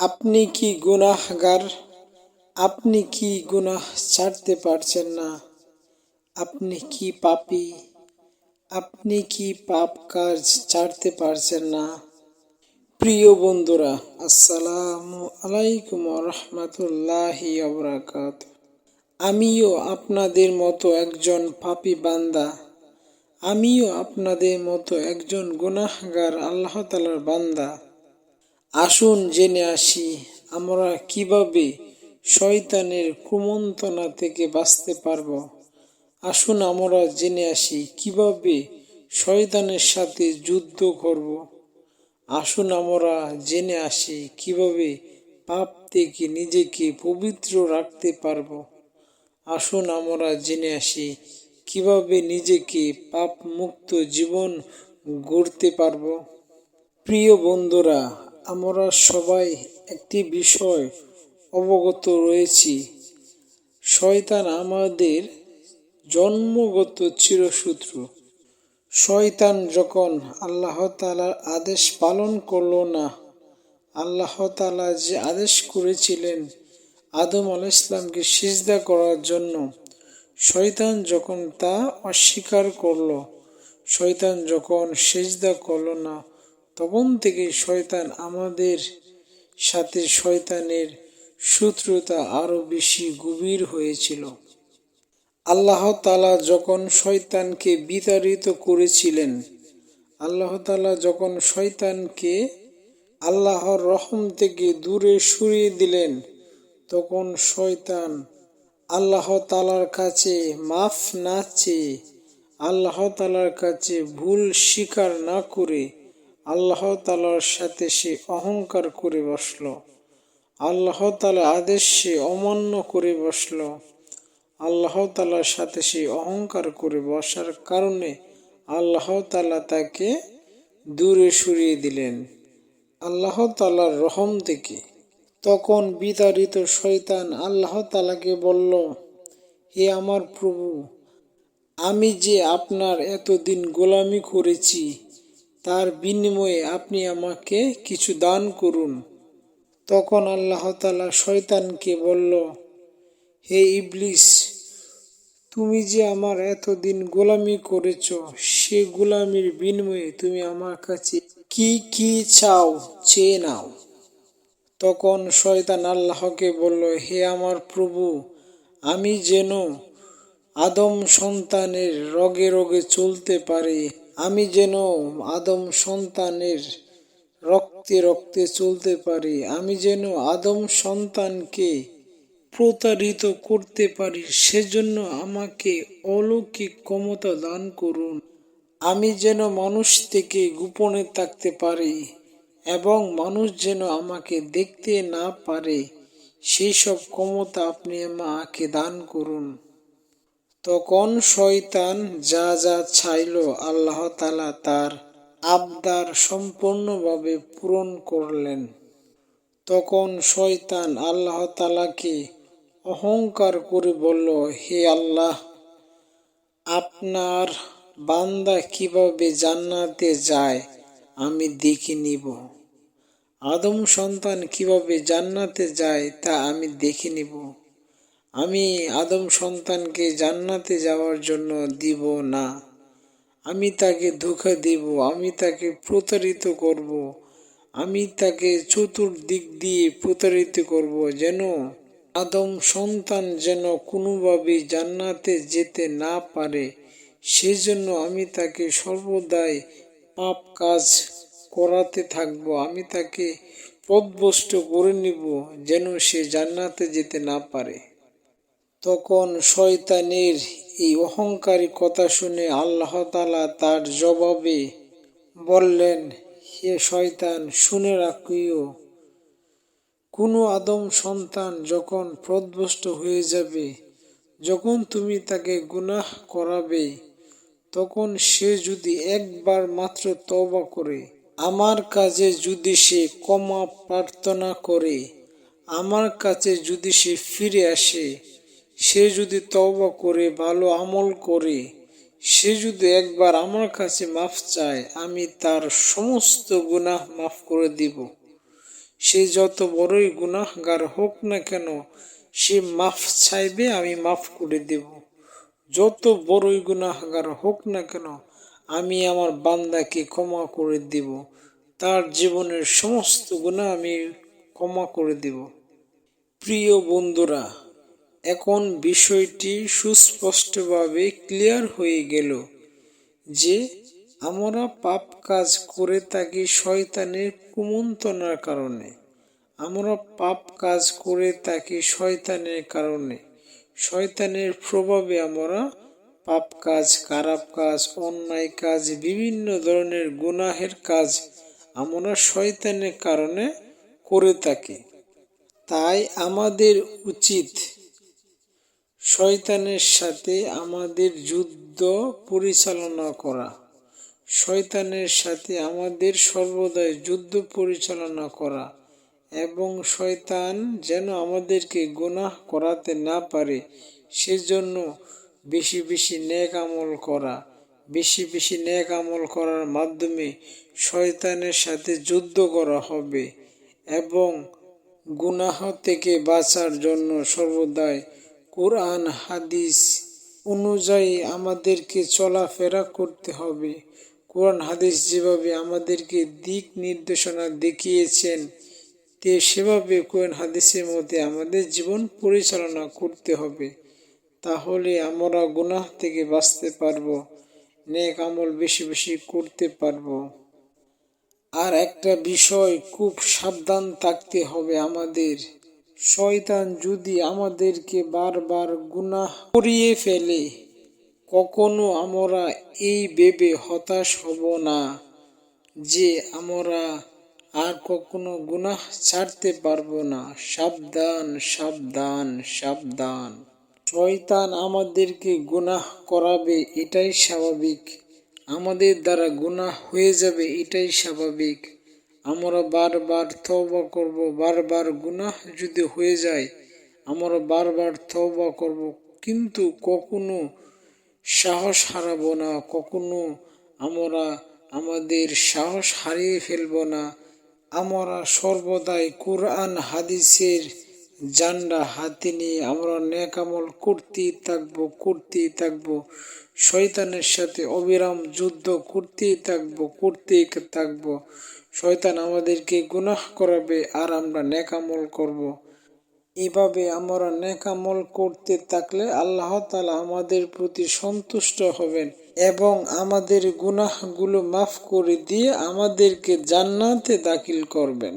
আপনি কি গুনাহগার? আপনি কি গুনাহ ছাড়তে পারছেন না? আপনি কি পাপী? আপনি কি পাপ কাজ ছাড়তে পারছেন না? প্রিয় বন্ধুরা, আসসালামু আলাইকুম রহমতুল্লাহি আবরাকাত আমিও আপনাদের মতো একজন পাপী বান্দা। আমিও আপনাদের মতো একজন গুনাহগার, আল্লাহ তালার বান্দা। আসুন জেনে আসি, আমরা কীভাবে শয়তানের কুমন্তনা থেকে বাঁচতে পারব? আসুন আমরা জেনে আসি, কীভাবে শয়তানের সাথে যুদ্ধ করব? আসুন আমরা জেনে আসি, কীভাবে পাপ থেকে নিজেকে পবিত্র রাখতে পারব? আসুন আমরা জেনে আসি, কীভাবে নিজেকে পাপ মুক্ত জীবন গড়তে পারব? প্রিয় বন্ধুরা আমরা সবাই একটি বিষয় অবগত রয়েছি। শয়তান আমাদের জন্মগত চিরশত্রু। শয়তান যখন আল্লাহ তালার আদেশ পালন করল না, আল্লাহ তালা যে আদেশ করেছিলেন আদম আল ইসলামকে সিজদা করার জন্য, শয়তান যখন তা অস্বীকার করল, শয়তান যখন সেজদা করল না তখন থেকে শয়তান আমাদের সাথে শয়তানের শত্রুতা আরও বেশি গভীর হয়েছিল। আল্লাহ তালা যখন শয়তানকে বিতাড়িত করেছিলেন, আল্লাহ তালা যখন শয়তানকে আল্লাহর রহম থেকে দূরে সরিয়ে দিলেন, তখন শয়তান আল্লাহ তালার কাছে মাফ না চেয়ে, আল্লাহ তালার কাছে ভুল স্বীকার না করে আল্লাহ তালার সাথে সে অহংকার করে বসল। আল্লাহ তালা আদেশ সে অমান্য করে বসল। আল্লাহ তালার সাথে সে অহংকার করে বসার কারণে আল্লাহ তালা তাকে দূরে সরিয়ে দিলেন। আল্লাহ তালার রহম থেকে তখন বিতাড়িত শয়তান আল্লাহ তালাকে বলল, হে আমার প্রভু, আমি যে আপনার এতদিন গোলামি করেছি তার বিনিময়ে আপনি আমাকে কিছু দান করুন। তখন আল্লাহ তালা শয়তানকে বলল, হে ইবলিস, তুমি যে আমার এতদিন গোলামি করেছ, সে গোলামির বিনিময়ে তুমি আমার কাছে কি কি চাও, চেয়ে নাও। তখন শয়তান আল্লাহকে বলল, হে আমার প্রভু, আমি যেন আদম সন্তানের রগে রগে চলতে পারি আমি যেন আদম সন্তানের রক্তে রক্তে চলতে পারি, আমি যেন আদম সন্তানকে প্রতারিত করতে পারি, সেজন্য আমাকে অলৌকিক ক্ষমতা দান করুন। আমি যেন মানুষ থেকে গোপনে থাকতে পারি এবং মানুষ যেন আমাকে দেখতে না পারে সেই সব ক্ষমতা আপনি আমাকে দান করুন। তখন শয়তান যা যা চাইল আল্লাহ তালা তার আবদার সম্পূর্ণভাবে পূরণ করলেন। তখন শয়তান আল্লাহ তালাকে অহংকার করে বলল, হে আল্লাহ, আপনার বান্দা কীভাবে জান্নাতে যায় আমি দেখে নিব। আদম সন্তান কীভাবে জান্নাতে যায় তা আমি দেখে নিব। আমি আদম সন্তানকে জান্নাতে যাওয়ার জন্য দিব না। আমি তাকে ধোকা দেব, আমি তাকে প্রতারিত করব, আমি তাকে চতুর্দিক দিয়ে প্রতারিত করব যেন আদম সন্তান যেন কোনোভাবে জান্নাতে যেতে না পারে। সেজন্য আমি তাকে সর্বদাই পাপ কাজ করাতে থাকব, আমি তাকে পদভষ্ট করে নিব যেন সে জান্নাতে যেতে না পারে। তখন শয়তানের এই অহংকারী কথা শুনে আল্লাহ তালা তার জবাবে বললেন, হে শয়তান, শুনে রাখিও। কোনো আদম সন্তান যখন প্রদভষ্ট হয়ে যাবে, যখন তুমি তাকে গুনাহ করাবে, তখন সে যদি একবার মাত্র তবা করে, আমার কাজে যদি সে ক্ষমা প্রার্থনা করে, আমার কাছে যদি সে ফিরে আসে সে যদি তওবা করে, ভালো আমল করে, সে যদি একবার আমার কাছে মাফ চায়, আমি তার সমস্ত গুনাহ মাফ করে দিব। সে যত বড়ই গুনাহগার হোক না কেন, সে মাফ চাইবে, আমি মাফ করে দেব। যত বড়ই গুনাহগার হোক না কেন, আমি আমার বান্দাকে ক্ষমা করে দেব। তার জীবনের সমস্ত গুণা আমি ক্ষমা করে দেব। প্রিয় বন্ধুরা এখন বিষয়টি সুস্পষ্টভাবে ক্লিয়ার হয়ে গেল যে আমরা পাপ কাজ করে থাকি শয়তানের কুমন্তনার কারণে। আমরা পাপ কাজ করে থাকি শয়তানের কারণে। শয়তানের প্রভাবে আমরা পাপ কাজ, খারাপ কাজ, অন্যায় কাজ, বিভিন্ন ধরনের গুনাহের কাজ আমরা শয়তানের কারণে করে থাকি। তাই আমাদের উচিত শয়তানের সাথে আমাদের যুদ্ধ পরিচালনা করা। শয়তানের সাথে আমাদের সর্বদাই যুদ্ধ পরিচালনা করা এবং শয়তান যেন আমাদেরকে গুনাহ করাতে না পারে, সেজন্য বেশি বেশি নেক আমল করা। বেশি বেশি নেক আমল করার মাধ্যমে শয়তানের সাথে যুদ্ধ করা হবে এবং গুনাহ থেকে বাঁচার জন্য সর্বদাই কোরআন, হাদিস অনুযায়ী আমাদেরকে চলাফেরা করতে হবে। কোরআন, হাদিস যেভাবে আমাদেরকে দিক নির্দেশনা দেখিয়েছেন, তে সেভাবে কোরআন, হাদিসের মধ্যে আমাদের জীবন পরিচালনা করতে হবে। তাহলে আমরা গুনাহ থেকে বাঁচতে পারব, নেক আমল বেশি বেশি করতে পারব। আর একটা বিষয়, খুব সাবধান থাকতে হবে আমাদের। শয়তান যদি আমাদেরকে বারবার গুনাহ করিয়ে ফেলে, কখনো আমরা এই ভেবে হতাশ হব না যে আমরা আর কখনো গুনাহ ছাড়তে পারব না। সাবধান সাবধান সাবধান। শয়তান আমাদেরকে গুনাহ করাবে, এটাই স্বাভাবিক। আমাদের দ্বারা গুনাহ হয়ে যাবে, এটাই স্বাভাবিক। আমরা বারবার তওবা করব, বারবার গুনাহ যদি হয়ে যায়, আমরা বারবার তওবা করব। কিন্তু কখনো সাহস হারাবো না, কখনো আমরা আমাদের সাহস হারিয়ে ফেলব না। আমরা সর্বদাই কোরআন, হাদিসের জান্ডা হাতে নিয়ে আমরা নেকামল করতেই থাকব করতেই থাকব। শয়তানের সাথে অবিরাম যুদ্ধ করতেই থাকব করতেই থাকব। শয়তান আমাদেরকে গুনাহ করাবে আর আমরা নেকামল করব। এভাবে আমরা নেকামল করতে থাকলে আল্লাহ তালা আমাদের প্রতি সন্তুষ্ট হবেন এবং আমাদের গুনাহগুলো মাফ করে দিয়ে আমাদেরকে জান্নাতে দাখিল করবেন